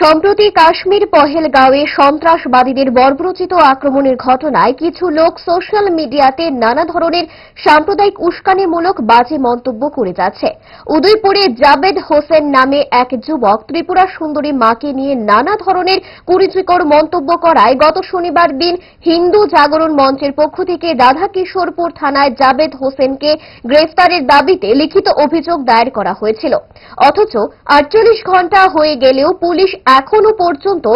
সম্প্রতি কাশ্মীর পহেলগাঁওয়ে সন্ত্রাসবাদীদের বর্বরচিত আক্রমণের ঘটনায় কিছু লোক সোশ্যাল মিডিয়াতে নানা ধরনের সাম্প্রদায়িক উস্কানিমূলক বাজে মন্তব্য করে যাচ্ছে। উদয়পুরে জাবেদ হোসেন নামে এক যুবক ত্রিপুরা সুন্দরী মাকে নিয়ে নানা ধরনের কুরুচিকর মন্তব্য করায় গত শনিবার দিন হিন্দু জাগরণ মঞ্চের পক্ষ থেকে রাধাকিশোরপুর থানায় জাবেদ হোসেনকে গ্রেফতারের দাবিতে লিখিত অভিযোগ দায়ের করা হয়েছিল। অথচ আটচল্লিশ ঘণ্টা হয়ে গেলেও পুলিশ এখনও পর্যন্ত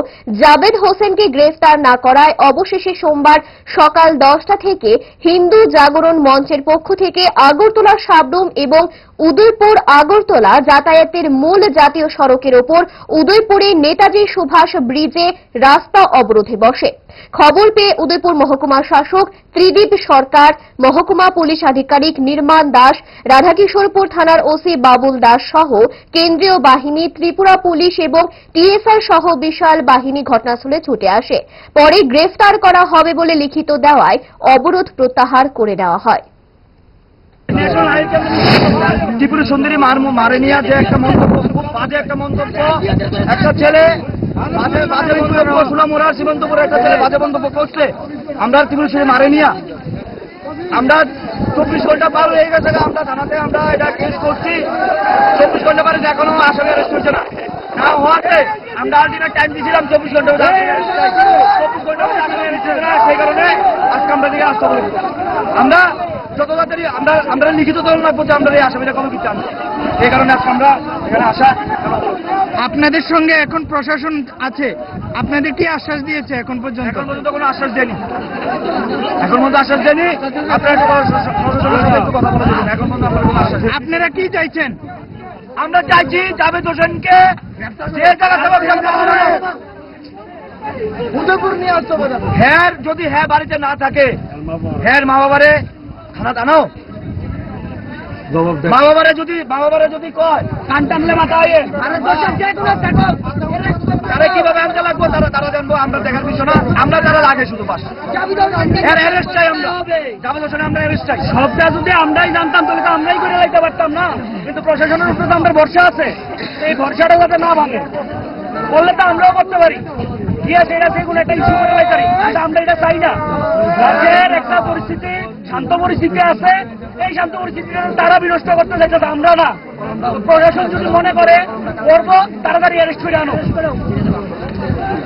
জাবেদ হোসেনকে গ্রেফতার না করায় অবশেষে সোমবার সকাল দশটা থেকে হিন্দু জাগরণ মঞ্চের পক্ষ থেকে আগরতলা সাবরুম এবং উদয়পুর আগরতলা যাতায়াতের মূল জাতীয় সড়কের ওপর উদয়পুরে নেতাজি সুভাষ ব্রিজে রাস্তা অবরোধে বসে। খবর পেয়ে উদয়পুর মহকুমা শাসক ত্রিদীপ সরকার, মহকুমা পুলিশ আধিকারিক নির্মাণ দাস, রাধাকিশোরপুর থানার ওসি বাবুল দাস সহ কেন্দ্রীয় বাহিনী, ত্রিপুরা পুলিশ এবং টিএসআর সহ বিশাল বাহিনী ঘটনাস্থলে ছুটে আসে। পরে গ্রেফতার করা হবে বলে লিখিত দেওয়ায় অবরোধ প্রত্যাহার করে নেওয়া হয়। ত্রিপুরা সুন্দরী মার মারে নিয়ে যে একটা মন্তব্য, বাজে একটা মন্তব্য। একটা ছেলে বাজে বাজে মন্তব্য সুনামুরা সীমন্তপুরে একটা ছেলে বাজে মন্তব্য করছে। আমরা ত্রিপুরা সুন্দরী মারে নিয়ে আমরা চব্বিশ ঘণ্টা পার হয়ে গেছে আমরা থানাতে আমরা এটা কেস করছি। চব্বিশ ঘণ্টা পরে এখনও আসামি অ্যারেস্ট হচ্ছে না। না হওয়াতে আমরা আলটিমেট টাইম দিয়েছিলাম চব্বিশ ঘণ্টা। চব্বিশ ঘণ্টা সেই কারণে আজকে আমরা দিকে আসতে বলি আমরা যত তাড়াতাড়ি আমরা আমরা লিখিত দল রাখব যে আমরা এই আসামিটা কোনো কিছু আনব এই কারণে আজকে আমরা এখানে আসা আপনাদের সঙ্গে এখন প্রশাসন আছে। আপনাদের কি আশ্বাস দিয়েছে এখন পর্যন্ত? এখন পর্যন্ত কোনো আশ্বাস দেয়নি। এখন পর্যন্ত আশ্বাস দেয়নি। আপনারা একটু প্রশাসনের সাথে একটু কথা বলে দেবেন এখন পর্যন্ত আপনার কোনো আশ্বাস দেয়নি। আপনারা কি চাইছেন? আমরা চাইছি জাভেদ হোসেনকে হ্যাঁ যদি হ্যাঁ বাড়িতে না থাকে হ্যাঁ মা বাবারে খানা টানো মা বাবারে যদি, মা বাবারে যদি কয়, কান টানলে মাথা হয়ে তারা কীভাবে আনতে লাগবো? তারা তারা জানব আমরা দেখার বিষয় না। আমরা তারা লাগে শুধু চাই সবটা যদি আমরাই জানতাম, তাহলে তো আমরাই করে লাইতে পারতাম না। কিন্তু প্রশাসনের উপরে তো আমাদের ভরসা আছে। এই ভরসাটা যাতে না ভাঙে। বললে তো আমরাও করতে পারি। তারা বিনষ্ট করতে চাইছে আমরা না। প্রশাসন যদি মনে করে, করব, তাড়াতাড়ি অ্যারেস্ট করে আনো।